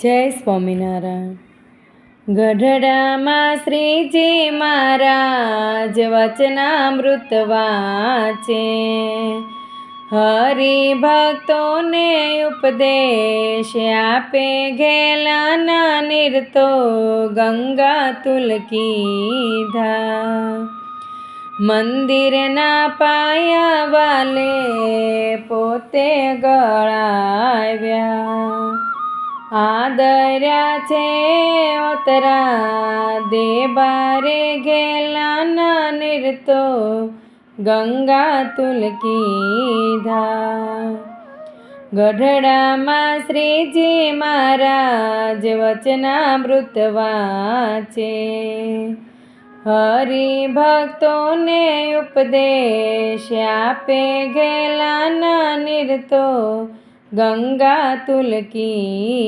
જય સ્વામિનારાયણ. ગઢડામાં શ્રીજી મહારાજ વચનામૃત વાંચે. હરિભક્તોને ઉપદેશ આપે ઘેલાના નિરતો ગંગા તુલકીધા મંદિરના પાયા વાલે પોતે ગળાવ્યા. આદર્યા છે, ઓતરા દેબારે ગેલાના નિરતો, ગંગા તુલકીધા ગઢડામાં શ્રીજી મહારાજ વચનામૃત વાંચે. હરિભક્તોને ઉપદેશ આપે ગેલાના નિરતો, ગંગા તુલકી